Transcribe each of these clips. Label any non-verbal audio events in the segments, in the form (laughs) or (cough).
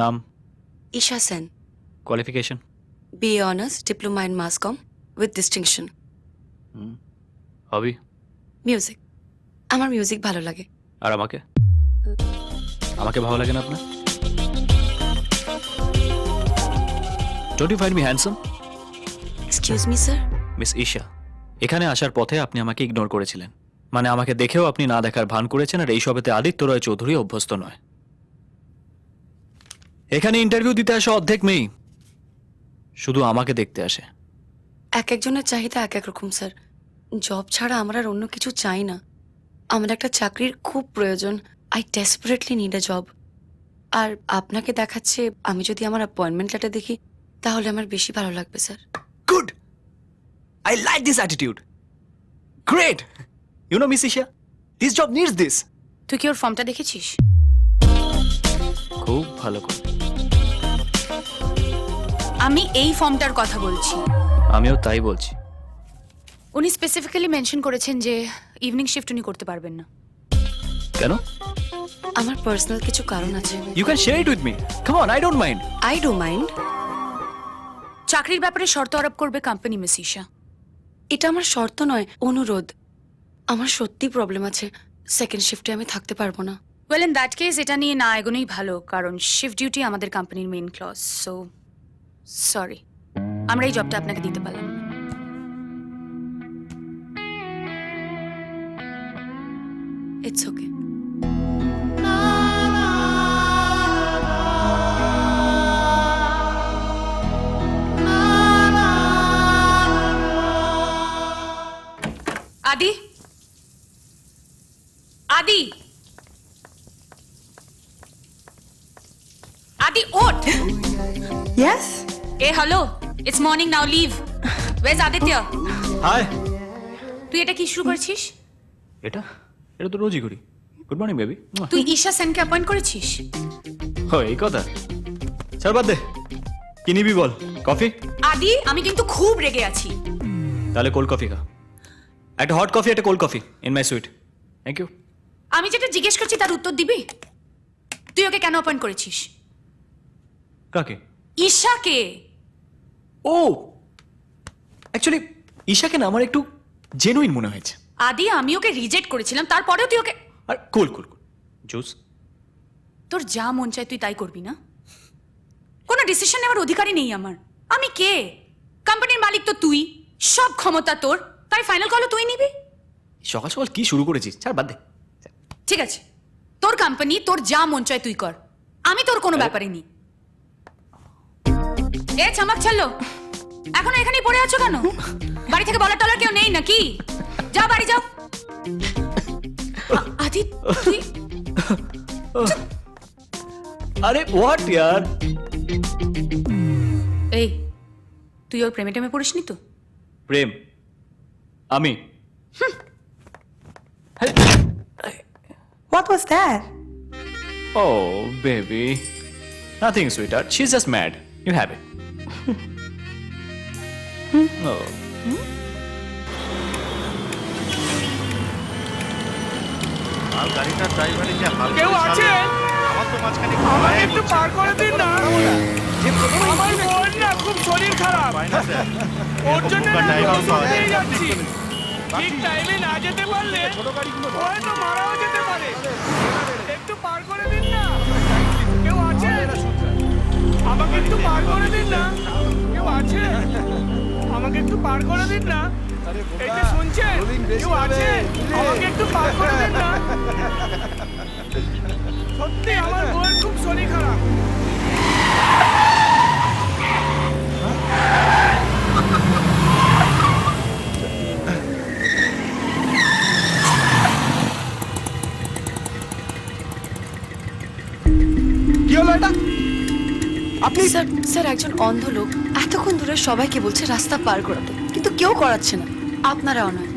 নাম? Isha Sen. Qualification BA honours diploma in mass com with distinction hobby music আমার music ভালো লাগে। আর আমাকে? আমাকে ভালো লাগে না আপনার? Don't you find me handsome excuse me sir miss Isha এখানে আসার পথে আপনি আমাকে ইগনোর করেছিলেন। মানে আমাকে দেখেও আপনি না দেখার ভান করেছেন আর এই সবেতে আদিত্য রয় চৌধুরী অভ্যস্ত নয়। এখানে ইন্টারভিউ দিতে আসে অর্ধেক মেয়েই। শুধু আমাকে দেখতে আসে। এক একজনের চাহিদা এক এক রকম স্যার। জব ছাড়া আমরা আর অন্য কিছু চাই না। আমার একটা চাকরির খুব প্রয়োজন। I desperately need a job আর আপনাকে দেখাচ্ছে আমি যদি আমার অ্যাপয়েন্টমেন্ট লেটার দেখি তাহলে আমার বেশি ভালো লাগবে sir. Good I like this attitude great you know miss Isha this job needs this তুই কি ওর ফর্মটা দেখেছিস? খুব ভালো করে। আমি এই ফর্মটার কথা বলছি। আমিও তাই বলছি। উনি স্পেসিফিক্যালি মেনশন করেছেন যে ইভিনিং শিফট উনি করতে পারবেন না। কেন? আমার পার্সোনাল কিছু কারণ আছে। You can share it with me come on I don't mind I do mind চাকরির ব্যাপারে শর্ত আরোপ করবে কোম্পানি মিস ঈশা এটা আমার শর্ত নয় অনুরোধ। আমার সত্যি প্রবলেম আছে সেকেন্ড শিফটে আমি থাকতে পারব না। ওয়েল ইন দ্যাট কেস এটা নিয়ে না এগোনোই ভালো কারণ শিফট ডিউটি আমাদের কোম্পানির মেইন ক্লজ সো সরি আমরা এই জবটা আপনাকে দিতে পারলাম না। ইটস ওকে আদি? আদি? আদি, ওঠ! Yes? A hello it's morning now leave ways Aditya hi তুই এটা কি শুরু করেছিস? এটা? এটা তো রোজই করি। গুড মর্নিং বেবি তুই ঈশা সেনকে অ্যাপয়েন্ট করেছিস? ও এই কথা। ছাড় বাদ দে। কি নিবি বল? কফি? আদি আমি কিন্তু খুব রেগে আছি। তাহলে কোল্ড কফি খা। একটা হট কফি একটা cold coffee in my sweet thank you আমি যেটা জিজ্ঞেস করছি তার উত্তর দিবি? তুই ওকে কেন অ্যাপয়েন্ট করেছিস? কাকে? ঈশাকে? ও অ্যাকচুয়ালি ঈশাকে না আমার একটু জেনুইন মনে হয়েছে। আদি আমি ওকে রিজেক্ট করেছিলাম তারপরেও তুই ওকে আর কুল কুল কুল জুস? তোর যা মন চায় তুই তাই করবি না? কোনো ডিসিশন নেওয়ার অধিকারই নেই আমার। আমি কে? কোম্পানির মালিক তো তুই। সব ক্ষমতা তোর। তাই ফাইনাল কলও তুই নিবি। সকাল সকাল কি শুরু করেছিস? ছাড় বাদ দে। ঠিক আছে। তোর কোম্পানি তোর যা মন চায় তুই কর। আমি তোর কোনো ব্যাপারে নি এ চামাক ছাড়লো। এখন এখানেই পড়ে আছো কেন? বাড়ি থেকে বলার টলার কেউ নেই নাকি? যাও বাড়ি যাও। আদি তুই আরে হোয়াট ইয়ার? এই তুই ওর প্রেমে টেমে পড়িসনি তো? প্রেম। আমি। What was that? Oh baby nothing sweeter she is just mad you have it ও। আর গাড়িটার ড্রাইভারে যে হাল কেউ আছে? আমার তো মাঝখানে আমাকে একটু পার করে দিন না। আমার না খুব শরীর খারাপ। ওর জন্য আমি। যাচ্ছি। ঠিক টাইমে না যেতে পারলে হয়তো মারাও যেতে পারে। একটু পার করে দিন না। কেউ আছে? আমাকে একটু পার করে দিন না। কেউ আছে? আমাকে একটু পার করে দিন না। এই যে শুনছেন কেউ আছে? আমাকে একটু পার করে দিন না। সত্যি আমার বউয়ের খুব শরীর খারাপ। স্যার স্যার একজন অন্ধ লোক। এতক্ষণ ধরে সবাইকে বলছে রাস্তা পার করাতে কিন্তু কেউ করাচ্ছে না। আপনারাও নয়।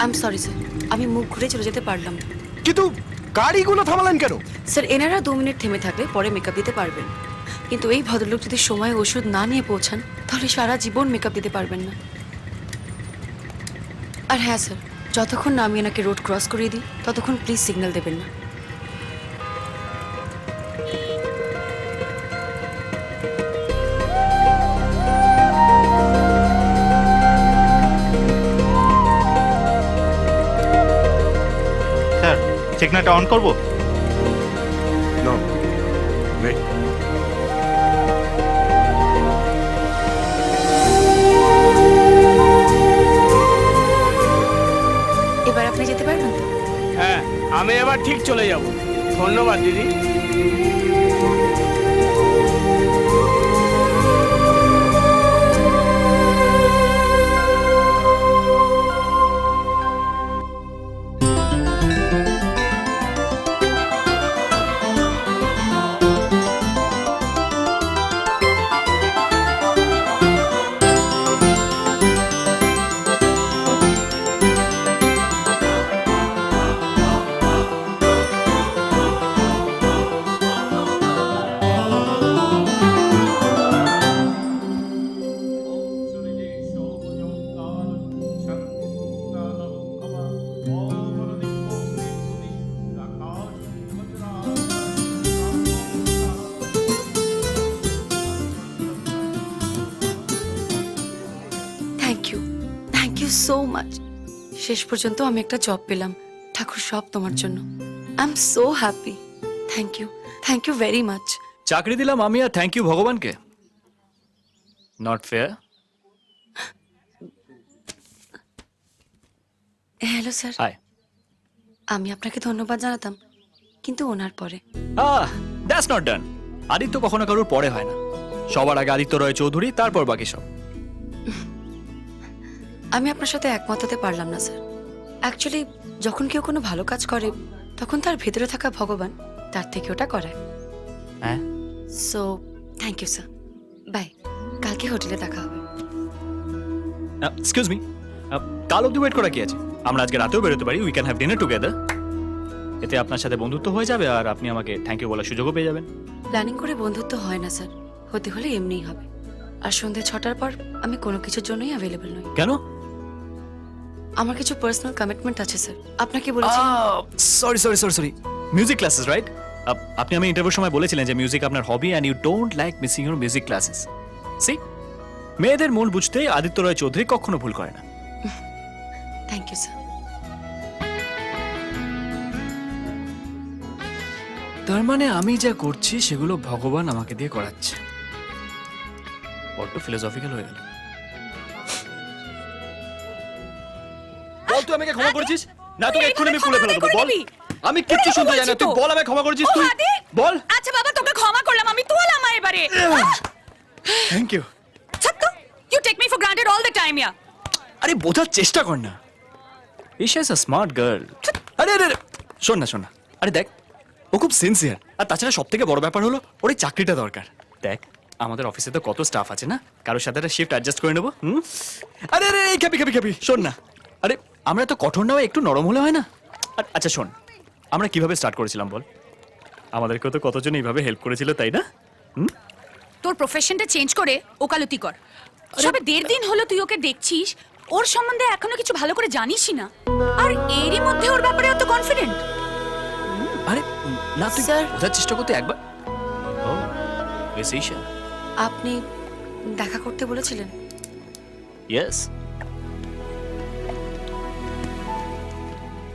আই এম সরি স্যার আমি মুখ ঘুরে চলে যেতে পারলাম না। কিন্তু গাড়িগুলো থামালেন কেন? স্যার এনারা দু মিনিট থেমে থাকলে পরে মেকআপ দিতে পারবেন। কিন্তু এই ভদ্রলোক যদি সময় ওষুধ না নিয়ে পৌঁছান তাহলে সারা জীবন মেকআপ দিতে পারবেন না। আর হ্যাঁ স্যার যতক্ষণ না আমি এনাকে রোড ক্রস করিয়ে দিই ততক্ষণ প্লিজ সিগন্যাল দেবেন না। চেকনাটা অন করব? নো ওয়েট এবার আপনি যেতে পারবেন? তো হ্যাঁ আমি এবার ঠিক চলে যাব। ধন্যবাদ দিদি। সো মাচ শেষ পর্যন্ত আমি একটা জব পেলাম। ঠাকুর সব তোমার জন্য। I am so happy thank you thank you very much চাকরি দিলাম আমি আর থ্যাংক ইউ ভগবানকে। Not fair hello sir hi আমি আপনাকে ধন্যবাদ জানাতাম কিন্তু ওনার পরে। Ah that's not done Aditya কখনো কারোর পরে হয় না। সবার আগে আদিত্য রয় চৌধুরী তারপর বাকি সব। (laughs) আমি আপনার সাথে একমত হতে পারলাম না স্যার। অ্যাকচুয়ালি যখন কেউ কোনো ভালো কাজ করে তখন তার ভেতরে থাকা ভগবান তার থেকে ওটা করায় হ্যাঁ? So thank you sir bye কালকে হোটেলে দেখা হবে। এক্সকিউজ মি কাল অব্দি ওয়েট করা কি আছে? আমরা আজকে রাতেও বেরোতে পারি we can have dinner together এতে আপনার সাথে বন্ধুত্ব হয়ে যাবে আর আপনি আমাকে থ্যাংক ইউ বলার সুযোগও পেয়ে যাবেন। প্ল্যানিং করে বন্ধুত্ব হয় না স্যার। হতে হলে এমনিই হবে। আর সন্ধ্যে ছটার পর আমি কোনো কিছুর জন্যই অ্যাভেলেবল নই। কেন? আমার কিছু পার্সোনাল কমিটমেন্ট আছে স্যার আপনাকে বলেছি। Sorry sorry sorry sorry music classes right আপনি আমি ইন্টারভিউর সময় বলেছিলেন যে মিউজিক আপনার hobby and you don't like missing your music classes see মেয়েদের মূল বুঝতে আদিত্য রায় চৌধুরী কখনো ভুল করে না। থ্যাংক ইউ স্যার তার মানে আমি যা করছি সেগুলো ভগবান আমাকে দিয়ে করাচ্ছে। বড্ড ফিলোসফিক্যাল হয়ে গেল। তুই আমাকে ক্ষমা করেছিস? না তোকে এক্ষুনি আমি ফুলে ফেলে দেবো বল। আমি কিচ্ছু শুনতে না তুই বল ক্ষমা করেছিস তুই? বল। আচ্ছা বাবা তোকে ক্ষমা করলাম আমি তোলাম এবারে থ্যাংক ইউ ছাত্র you take me for granted all the time yeah আরে বোঝার চেষ্টা কর না। Isha is a smart girl আরে আরে আরে, শোন না শোন না। আরে দেখ ও খুব সিনসিয়ার আর তাছাড়া সব থেকে বড় ব্যাপার হলো ওর এই চাকরিটা দরকার। দেখ আমাদের অফিসে তো কত স্টাফ আছে না? কারোর সাথে একটা শিফট অ্যাডজাস্ট করে নেব হুম? আরে আরে এই খাবি খাবি খাবি শোন না। আরে আমরা তো কঠোর না হয়ে একটু নরম হলে হয় না? আচ্ছা শোন। আমরা কীভাবে স্টার্ট করেছিলাম বল? আমাদেরকেও তো কতজন এইভাবে হেল্প করেছিল তাই না? তোর প্রফেশনটা চেঞ্জ করে ওকালতি কর। সবে দেড় দিন হলো তুই ওকে দেখছিস ওর সম্বন্ধে এখনও কিছু ভালো করে জানিসই না। আর এরই মধ্যে ওর ব্যাপারে এত কনফিডেন্ট আরে না তুই. বোঝার চেষ্টা করতে একবার। ও আপনি দেখা করতে বলেছিলেন? ইয়েস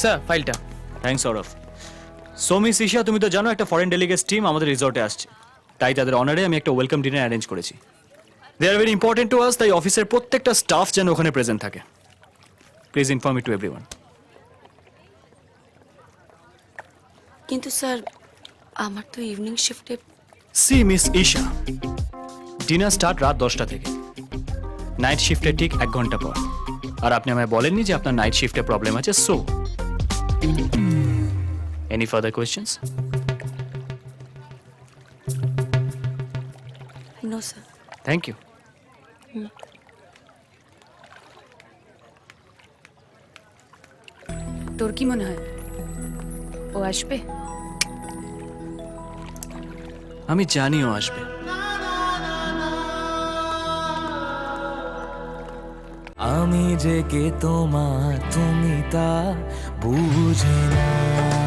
স্যার ফাইলটা thanks Sourav so miss Isha তুমি তো জানো একটা ফরেন ডেলিগেটস টিম আমাদের রিসর্টে আসছে। তাই তাদের অনারে আমি একটা ওয়েলকাম ডিনার অ্যারেঞ্জ করেছি। They are very important to us তাই অফিসের প্রত্যেকটা স্টাফ যেন ওখানে প্রেজেন্ট থাকে। Please inform it to everyone কিন্তু স্যার আমার তো ইভিনিং শিফটে see miss Isha. Dinner start রাত দশটা থেকে। নাইট শিফটে ঠিক এক ঘণ্টা পর। আর আপনি আমায় বলেননি যে আপনার নাইট শিফটে প্রবলেম আছে so any further questions no sir thank you তোর কি মনে হয়? ও আসবে? আমি জানিও আসবে। আমি যে কে তোমার তুমি তা বুঝে না